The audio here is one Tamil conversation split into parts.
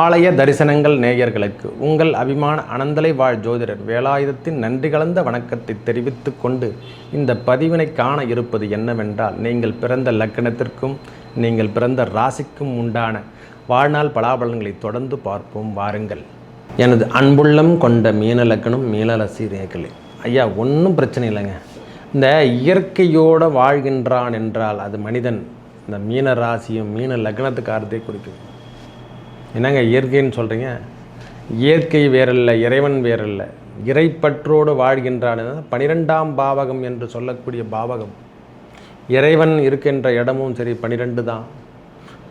ஆலய தரிசனங்கள் நேயர்களுக்கு உங்கள் அபிமான அனந்தலை வாழ் ஜோதிடர் வேலாயுதத்தின் நன்றி கலந்த வணக்கத்தை தெரிவித்து கொண்டு இந்த பதிவினை காண இருப்பது என்னவென்றால் நீங்கள் பிறந்த லக்கணத்திற்கும் நீங்கள் பிறந்த ராசிக்கும் உண்டான வாழ்நாள் பலாபலன்களை தொடர்ந்து பார்ப்போம். வாருங்கள். எனது அன்புள்ளம் கொண்ட மீன லக்கணம் மீனரசி ரேகலை ஐயா ஒன்றும் பிரச்சனை இல்லைங்க. இந்த இயற்கையோடு வாழ்கின்றான் என்றால் அது மனிதன். இந்த மீன ராசியும் மீன லக்னத்துக்காரத்தை குறிக்கும் என்னங்க இயற்கைன்னு சொல்கிறீங்க இயற்கை வேறல்ல இறைவன் வேறல்ல. இறைப்பற்றோடு வாழ்கின்றான் பனிரெண்டாம் பாவகம் என்று சொல்லக்கூடிய பாவகம். இறைவன் இருக்கின்ற இடமும் சரி பனிரெண்டு தான்.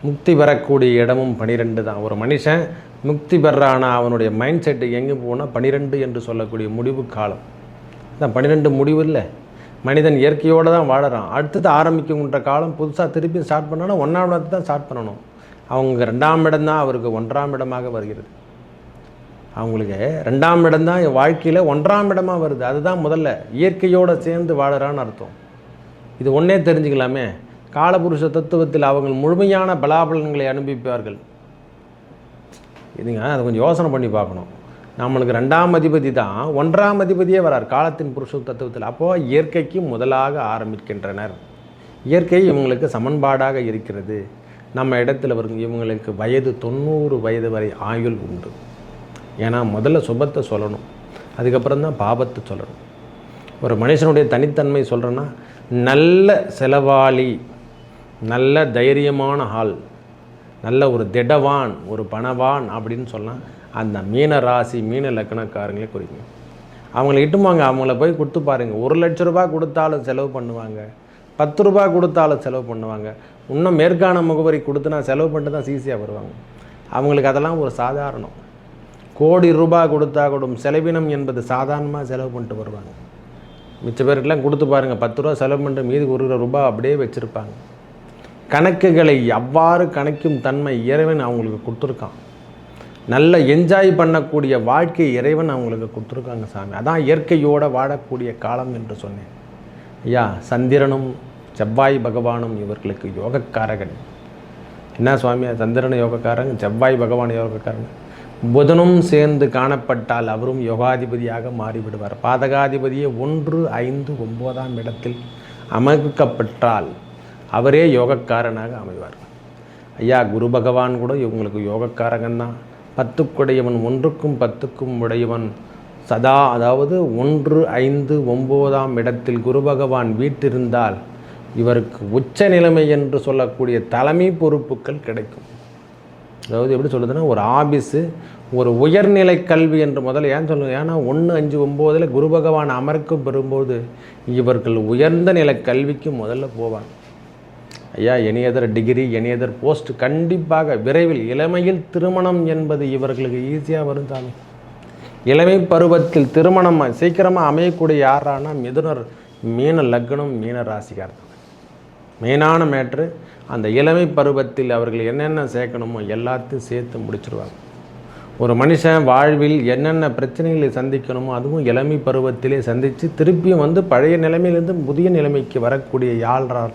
முக்தி பெறக்கூடிய இடமும் பனிரெண்டு தான். ஒரு மனுஷன் முக்தி பெறானா அவனுடைய மைண்ட் செட்டு எங்கே போனால் பனிரெண்டு என்று சொல்லக்கூடிய முடிவு காலம். தான் பன்னிரெண்டு முடிவு இல்லை. மனிதன் இயற்கையோடு தான் வாழறான். அடுத்தது ஆரம்பிக்குங்கிற காலம் புதுசாக திருப்பி ஸ்டார்ட் பண்ணோன்னா ஒன்றாம் தான் ஸ்டார்ட் பண்ணணும். அவங்க ரெண்டாம் இடம்தான் அவருக்கு ஒன்றாம் இடமாக வருகிறது. அவங்களுக்கு ரெண்டாம் இடம் தான் வாழ்க்கையில் ஒன்றாம் இடமாக வருது. அதுதான் முதல்ல. இயற்கையோடு சேர்ந்து வாழறான்னு அர்த்தம். இது ஒன்றே தெரிஞ்சுக்கலாமே. காலபுருஷ தத்துவத்தில் அவங்க முழுமையான பலாபலன்களை அனுபவிப்பார்கள். இதுங்க அதை கொஞ்சம் யோசனை பண்ணி பார்க்கணும். நம்மளுக்கு ரெண்டாம் அதிபதி தான் ஒன்றாம் அதிபதியே வரார் காலத்தின் புருஷ தத்துவத்தில். அப்போது இயற்கைக்கு முதலாக ஆரம்பிக்கின்றனர். இயற்கை இவங்களுக்கு சமன்பாடாக இருக்கிறது. நம்ம இடத்துல வரும் இவங்களுக்கு வயது தொண்ணூறு வயது வரை ஆயுள் உண்டு. ஏன்னா முதல்ல சுபத்தை சொல்லணும் அதுக்கப்புறம் தான் பாபத்தை சொல்லணும். ஒரு மனுஷனுடைய தனித்தன்மை சொல்கிறேன்னா நல்ல செலவாளி நல்ல தைரியமான ஆள் நல்ல ஒரு திடவான் ஒரு பணவான் அப்படின்னு சொன்னால் அந்த மீன ராசி மீன லக்கணக்காரங்களே குறிக்கும் அவங்கள இட்டுமாங்க அவங்கள போய் கொடுத்து பாருங்கள் ஒரு லட்ச ரூபாய் கொடுத்தாலும் செலவு பண்ணுவாங்க. பத்து ரூபா கொடுத்தாலும் செலவு பண்ணுவாங்க. இன்னும் மேற்கான முகவரி கொடுத்து நான் செலவு பண்ணிட்டு தான் ஈஸியாக வருவாங்க. அவங்களுக்கு அதெல்லாம் ஒரு சாதாரணம். கோடி ரூபாய் கொடுத்தா கூடும் செலவினம் என்பது சாதாரணமாக செலவு பண்ணிட்டு வருவாங்க. மிச்ச பேருக்கெல்லாம் கொடுத்து பாருங்கள் பத்து ரூபா செலவு பண்ணிட்டு மீது ஒரு ரூபாய் அப்படியே வச்சுருப்பாங்க. கணக்குகளை அவ்வாறு கணக்கும் தன்மை இறைவன் அவங்களுக்கு கொடுத்துருக்கான். நல்ல என்ஜாய் பண்ணக்கூடிய வாழ்க்கை இறைவன் அவங்களுக்கு கொடுத்துருக்காங்க சாமி. அதான் இயற்கையோடு வாழக்கூடிய காலம் என்று சொன்னேன். ஐயா சந்திரனும் செவ்வாய் பகவானும் இவர்களுக்கு யோகக்காரகன். என்ன சுவாமி? சந்திரன் யோகக்காரன் செவ்வாய் பகவான் யோகக்காரன். புதனும் சேர்ந்து காணப்பட்டால் அவரும் யோகாதிபதியாக மாறிவிடுவார். பாதகாதிபதியை ஒன்று ஐந்து ஒன்பதாம் இடத்தில் அமைக்கப்பட்டால் அவரே யோகக்காரனாக அமைவார். ஐயா குரு பகவான் கூட இவங்களுக்கு யோகக்காரகன் தான். பத்துக்குடையவன் ஒன்றுக்கும் பத்துக்கும் உடையவன் சதா அதாவது ஒன்று ஐந்து ஒம்போதாம் இடத்தில் குரு பகவான் வீட்டிருந்தால் இவருக்கு உச்ச நிலைமை என்று சொல்லக்கூடிய தலைமை பொறுப்புகள் கிடைக்கும். அதாவது எப்படி சொல்லுதுன்னா ஒரு ஆபீஸு ஒரு உயர்நிலை கல்வி என்று முதல்ல ஏன் சொல்லுங்கள் ஏன்னா ஒன்று அஞ்சு ஒம்போதில் குரு பகவான் அமர்க்க பெறும்போது இவர்கள் உயர்ந்த நிலை கல்விக்கு முதல்ல போவாங்க. ஐயா எனியதர் டிகிரி எனியதர் போஸ்ட் கண்டிப்பாக விரைவில் இளமையில் திருமணம் என்பது இவர்களுக்கு ஈஸியாக வரும் சாமி இளமை பருவத்தில் திருமணம் சீக்கிரமாக அமையக்கூடிய யாரானா மிதுனர் மீன லக்னம் மீன ராசிக்கார் மெயினான மேட்ரு அந்த இளமை பருவத்தில் அவர்கள் என்னென்ன சேர்க்கணுமோ எல்லாத்தையும் சேர்த்து முடிச்சிருவாங்க. ஒரு மனுஷன் வாழ்வில் என்னென்ன பிரச்சனைகளை சந்திக்கணுமோ அதுவும் இளமை பருவத்திலே சந்தித்து திருப்பியும் வந்து பழைய நிலைமையிலேருந்து புதிய நிலைமைக்கு வரக்கூடிய யாழ்றார்.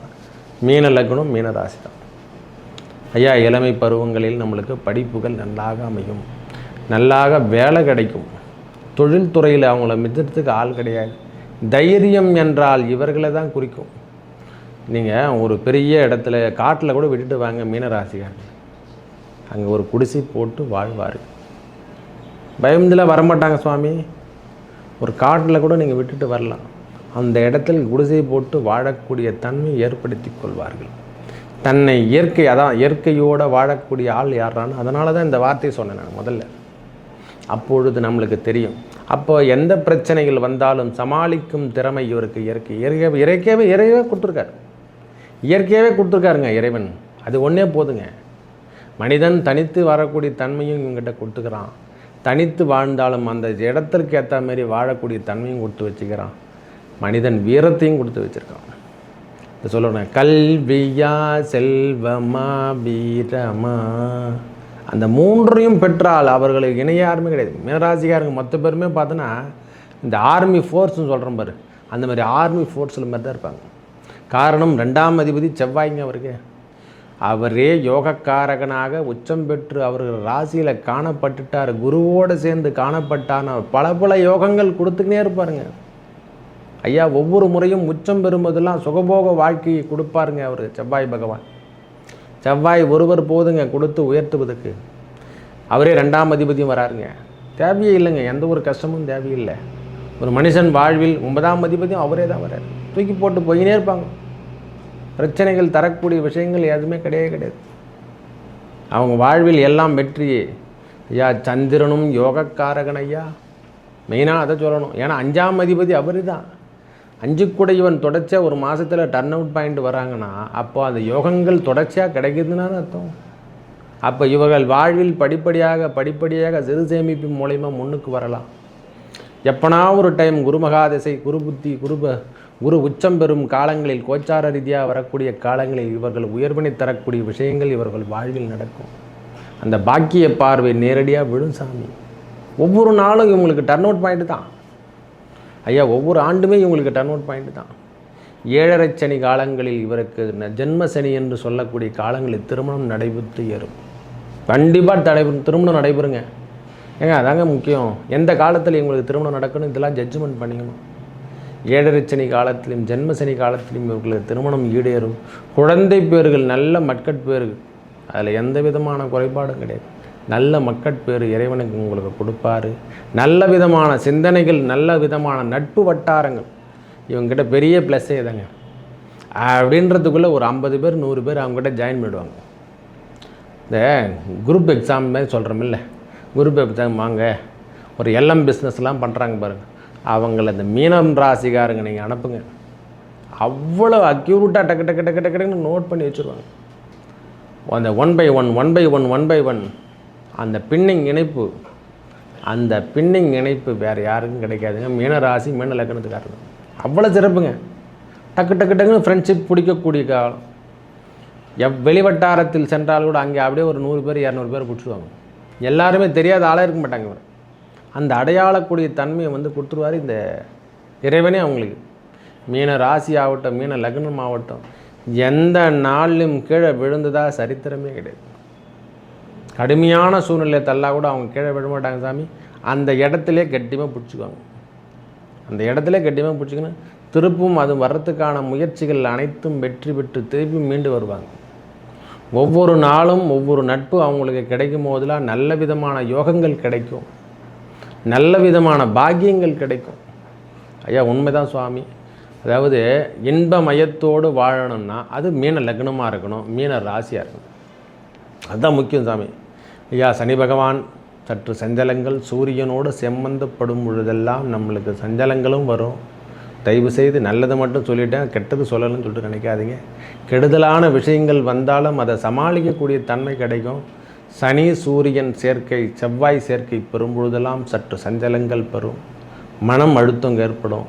மீன லக்னம் மீனராசி தான் ஐயா இளமை பருவங்களில் நம்மளுக்கு படிப்புகள் நல்லாக அமையும். நல்லாக வேலை கிடைக்கும். தொழில்துறையில் அவங்கள மிதத்துக்கு ஆள் கிடையாது. தைரியம் என்றால் இவர்களை தான் குறிக்கும். நீங்கள் ஒரு பெரிய இடத்துல காட்டில் கூட விட்டுட்டு வாங்க மீனராசிக்காரங்க அங்கே ஒரு குடிசை போட்டு வாழ்வார். பயந்துலாம் வரமாட்டாங்க சுவாமி. ஒரு காட்டில் கூட நீங்கள் விட்டுட்டு வரலாம். அந்த இடத்தில் குடிசை போட்டு வாழக்கூடிய தன்மை ஏற்படுத்தி கொள்வார்கள். தன்னை இயற்கை அதான் இயற்கையோடு வாழக்கூடிய ஆள் யாரான்னு அதனால தான் இந்த வார்த்தையை சொன்னேன் நான் முதல்ல. அப்பொழுது நம்மளுக்கு தெரியும். அப்போ எந்த பிரச்சனைகள் வந்தாலும் சமாளிக்கும் திறமை இவருக்கு இயற்கை. இயற்கை இறைக்கவே இறையவே கொடுத்துருக்காரு. இயற்கையாகவே கொடுத்துருக்காருங்க இறைவன். அது ஒன்றே போதுங்க. மனிதன் தனித்து வரக்கூடிய தன்மையும் இவங்ககிட்ட கொடுத்துக்கிறான். தனித்து வாழ்ந்தாலும் அந்த இடத்திற்கு ஏற்ற மாரி வாழக்கூடிய தன்மையும் கொடுத்து வச்சுக்கிறான். மனிதன் வீரத்தையும் கொடுத்து வச்சுருக்கான். இதை சொல்லணும் கல்வியா செல்வமா வீரமா? அந்த மூன்றையும் பெற்றால் அவர்களுக்கு இணைய யாருமே கிடையாது. மீனராசிக்காரங்க மொத்த பேருமே பார்த்தோன்னா இந்த ஆர்மி ஃபோர்ஸ்னு சொல்கிறோம் பாரு. அந்த மாதிரி ஆர்மி ஃபோர்ஸில் மாதிரி தான் இருப்பாங்க. காரணம் ரெண்டாம் அதிபதி செவ்வாய்ங்க அவருக்கு அவரே யோகக்காரகனாக உச்சம் பெற்று அவர் ராசியில் காணப்பட்டுட்டார். குருவோடு சேர்ந்து காணப்பட்டான பல பல யோகங்கள் கொடுத்துக்கினே இருப்பாருங்க. ஐயா ஒவ்வொரு முறையும் உச்சம் பெறும்போதெல்லாம் சுகபோக வாழ்க்கையை கொடுப்பாருங்க அவர் செவ்வாய் பகவான். செவ்வாய் ஒருவர் போதுங்க கொடுத்து உயர்த்துவதற்கு. அவரே ரெண்டாம் அதிபதியும் வராருங்க. தேவையே இல்லைங்க எந்த ஒரு கஷ்டமும் தேவையில்லை. ஒரு மனுஷன் வாழ்வில் ஒன்பதாம் அதிபதியும் அவரே தான் வராரு. தூக்கி போட்டு போயினே இருப்பாங்க. பிரச்சனைகள் தரக்கூடிய விஷயங்கள் எதுவுமே கிடையவே கிடையாது. அவங்க வாழ்வில் எல்லாம் வெற்றியே. ஐயா சந்திரனும் யோகக்காரகன் ஐயா. மெயினாக அதை சொல்லணும். ஏன்னா அஞ்சாம் அதிபதி அவர் தான் இவன் தொடர்ச்சியாக ஒரு மாதத்தில் டர்ன் அவுட் பாயிண்ட் வராங்கன்னா அப்போ அந்த யோகங்கள் தொடர்ச்சியாக கிடைக்குதுன்னு அர்த்தம். அப்போ இவர்கள் வாழ்வில் படிப்படியாக படிப்படியாக சிறு சேமிப்பு மூலயமா முன்னுக்கு வரலாம். எப்பனா ஒரு டைம் குருமகாதிசை குரு புத்தி குருப குரு உச்சம் பெறும் காலங்களில் கோச்சார ரீதியாக வரக்கூடிய காலங்களில் இவர்கள் உயர்வினை தரக்கூடிய விஷயங்கள் இவர்கள் வாழ்வில் நடக்கும். அந்த பாக்கிய பார்வை நேரடியாக விழும் சாமி. ஒவ்வொரு நாளும் இவங்களுக்கு டர்ன் அவுட் பாயிண்ட் தான். ஐயா ஒவ்வொரு ஆண்டுமே இவங்களுக்கு டர்ன் அவுட் பாயிண்ட் தான். ஏழரை சனி காலங்களில் இவருக்கு ந- ஜென்ம சனி என்று சொல்லக்கூடிய காலங்களில் திருமணம் நடைபெற்று ஏறும். கண்டிப்பாக நடைபெறும் திருமணம் நடைபெறுங்க. ஏங்க அதாங்க முக்கியம். எந்த காலத்தில் இவங்களுக்கு திருமணம் நடக்கணும் இதெல்லாம் ஜட்ஜ்மெண்ட் பண்ணிக்கணும். ஏழரை சனி காலத்திலும் ஜென்ம சனி காலத்திலும் இவர்களுக்கு திருமணம் ஈடேறும். குழந்தை பேர்கள் நல்ல மக்கட்பேர்கள் அதில் எந்த விதமான குறைபாடும் கிடையாது. நல்ல மக்கட்பேர் இறைவனுக்கு உங்களுக்கு கொடுப்பாரு. நல்ல விதமான சிந்தனைகள் நல்ல விதமான நட்பு வட்டாரங்கள். இவங்ககிட்ட பெரிய ப்ளஸ்ஸே தாங்க அப்படின்றதுக்குள்ளே ஒரு ஐம்பது பேர் நூறு பேர் அவங்ககிட்ட ஜாயின் பண்ணிடுவாங்க. இந்த குரூப் எக்ஸாம் மாதிரி சொல்கிறோமில்ல குரூப் எக்ஸாம் வாங்க. ஒரு எல்எம் பிஸ்னஸ்லாம் பண்ணுறாங்க பாருங்கள் அவங்கள இந்த மீனம் ராசிக்காரங்க நீங்கள் அனுப்புங்க. அவ்வளோ அக்யூரட்டாக டக்கு டக்கு டக்கு டக்கு டக்குன்னு நோட் பண்ணி வச்சுருவாங்க. அந்த one by one one by one one by one அந்த பின்னிங் இணைப்பு அந்த பின்னிங் இணைப்பு வேறு யாருக்கும் கிடைக்காதுங்க. மீன ராசி மீன லக்கணத்துக்காரங்க அவ்வளோ சிறப்புங்க. டக்கு டக்கு டக்குன்னு ஃப்ரெண்ட்ஷிப் பிடிக்கக்கூடிய காலம். எவ் வெளிவட்டாரத்தில் சென்றால் கூட அங்கே அப்படியே ஒரு நூறு பேர் இரநூறு பேர் பிடிச்சிடுவாங்க எல்லாருமே தெரியாத ஆளாக இருக்க மாட்டாங்க இவர். அந்த அடையாளக்கூடிய தன்மையை வந்து கொடுத்துருவார் இந்த இறைவனே அவங்களுக்கு. மீன ராசி ஆகட்டும் மீன லக்னம் ஆகட்டும் எந்த நாளிலும் கீழே விழுந்ததாக சரித்திரமே கிடையாது. கடுமையான சூழ்நிலை தள்ளா கூட அவங்க கீழே விழ மாட்டாங்க சாமி. அந்த இடத்துலே கட்டியமாக பிடிச்சிக்குவாங்க. அந்த இடத்துல கட்டியமாக பிடிச்சிக்கணும் திருப்பும் அது வர்றதுக்கான முயற்சிகள் அனைத்தும் வெற்றி பெற்று திருப்பி மீண்டு வருவாங்க. ஒவ்வொரு நாளும் ஒவ்வொரு நட்பு அவங்களுக்கு கிடைக்கும் போதெல்லாம் நல்ல விதமான யோகங்கள் கிடைக்கும். நல்ல விதமான பாக்கியங்கள் கிடைக்கும். ஐயா உண்மைதான் சுவாமி. அதாவது இன்ப மயத்தோடு வாழணும்னா அது மீன லக்னமாக இருக்கணும் மீன ராசியாக இருக்கணும். அதுதான் முக்கியம் சாமி. ஐயா சனி பகவான் சற்று சஞ்சலங்கள் சூரியனோடு செம்மந்தப்படும் பொழுதெல்லாம் நம்மளுக்கு சஞ்சலங்களும் வரும். தயவு செய்து நல்லதை மட்டும் சொல்லிட்டேன் கெட்டது சொல்லலன்னு சொல்லிட்டு நினைக்காதீங்க. கெடுதலான விஷயங்கள் வந்தாலும் அதை சமாளிக்கக்கூடிய தன்மை கிடைக்கும். சனி சூரியன் சேர்க்கை செவ்வாய் சேர்க்கை பெறும்பொழுதெல்லாம் சற்று சஞ்சலங்கள் பெறும். மனம் அழுத்தம் ஏற்படும்.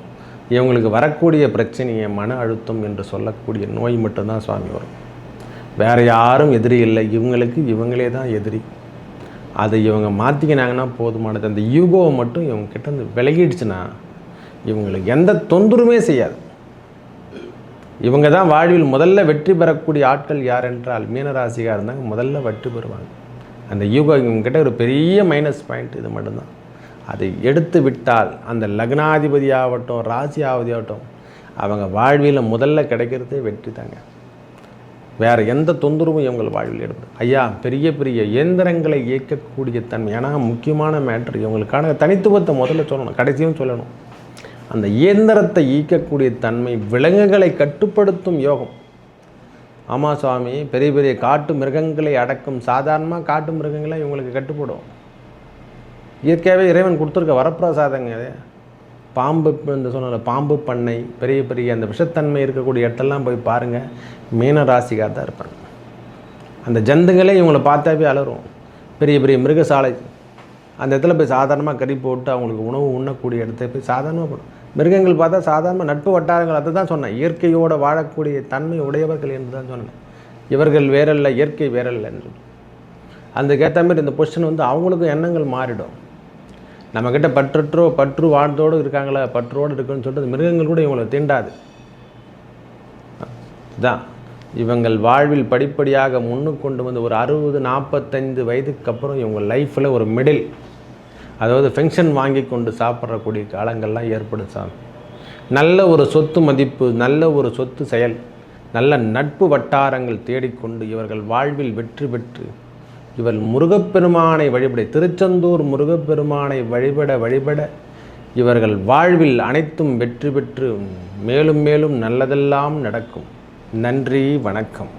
இவங்களுக்கு வரக்கூடிய பிரச்சனையை மன அழுத்தம் என்று சொல்லக்கூடிய நோய் மட்டும்தான் சுவாமி வரும். வேறு யாரும் எதிரி இல்லை. இவங்களுக்கு இவங்களே தான் எதிரி. அதை இவங்க மாற்றிக்கினாங்கன்னா போதுமானது. அந்த யூகோவை மட்டும் இவங்க கிட்ட விலகிடுச்சுன்னா இவங்களுக்கு எந்த தொந்தரவுமே செய்யாது. இவங்க தான் வாழ்வில் முதல்ல வெற்றி பெறக்கூடிய ஆட்கள் யார் என்றால் மீனராசியாக இருந்தாங்க முதல்ல வெற்றி பெறுவாங்க. அந்த யூகோ கிட்ட ஒரு பெரிய மைனஸ் பாயிண்ட் இது மட்டும்தான். அதை எடுத்து விட்டால் அந்த லக்னாதிபதி ஆகட்டும் ராசி ஆகட்டும் அவங்க வாழ்வில் முதல்ல கிடைக்கிறதே வெற்றி தாங்க. வேறு எந்த தொந்தரவும் இவங்கள் வாழ்வில் ஏற்படும் ஐயா பெரிய பெரிய இயந்திரங்களை இயக்கக்கூடிய தன்மை. ஏன்னா முக்கியமான மேட்ரு இவங்களுக்கான தனித்துவத்தை முதல்ல சொல்லணும் கடைசியும் சொல்லணும். அந்த இயந்திரத்தை ஈக்கக்கூடிய தன்மை விலங்குகளை கட்டுப்படுத்தும் யோகம். ஆமாம் சுவாமி பெரிய பெரிய காட்டு மிருகங்களை அடக்கும் சாதாரணமாக காட்டு மிருகங்களை இவங்களுக்கு கட்டுப்படும். இயற்கையாகவே இறைவன் கொடுத்துருக்க வரப்பிரசாதங்க அது. பாம்பு இந்த சொன்ன பாம்பு பண்ணை பெரிய பெரிய அந்த விஷத்தன்மை இருக்கக்கூடிய இடத்தெல்லாம் போய் பாருங்கள் மீன ராசிக்காக தான் இருப்பாங்க. அந்த ஜந்துங்களே இவங்களை பார்த்தாவே அலரும் பெரிய பெரிய மிருகசாலை அந்த இடத்துல போய் சாதாரணமாக கறி போட்டு அவங்களுக்கு உணவு உண்ணக்கூடிய இடத்த போய் சாதாரணமாக போடும். மிருகங்கள் பார்த்தா சாதாரண நட்பு வட்டாரங்கள் அதை தான் சொன்னேன். இயற்கையோடு வாழக்கூடிய தன்மை உடையவர்கள் என்று தான் சொன்னேன். இவர்கள் வேறல்ல இயற்கை வேறல்லன்னு சொல்லி அதுக்கேற்ற மாதிரி இந்த பொசிஷன் வந்து அவங்களுக்கும் எண்ணங்கள் மாறிடும். நம்மக்கிட்ட பற்றற்றோ பற்று வாழ்ந்தோடு இருக்காங்களா பற்றோடு இருக்குன்னு சொல்லிட்டு மிருகங்கள் கூட இவங்களை தீண்டாது. இதான். இவங்கள் வாழ்வில் படிப்படியாக முன்னுக்கு கொண்டு வந்து ஒரு அறுபது நாற்பத்தைந்து வயதுக்கு அப்புறம் இவங்க லைஃப்பில் ஒரு மிடில் அதாவது பென்ஷன் வாங்கி கொண்டு சாப்பிட்றக்கூடிய காலங்கள்லாம் ஏற்படும் சாமி. நல்ல ஒரு சொத்து மதிப்பு நல்ல ஒரு சொத்து செயல் நல்ல நட்பு வட்டாரங்கள் தேடிக்கொண்டு இவர்கள் வாழ்வில் வெற்றி பெற்று இவர் முருகப்பெருமானை வழிபட திருச்செந்தூர் முருகப்பெருமானை வழிபட வழிபட இவர்கள் வாழ்வில் அனைத்தும் வெற்றி பெற்று மேலும் மேலும் நல்லதெல்லாம் நடக்கும். நன்றி வணக்கம்.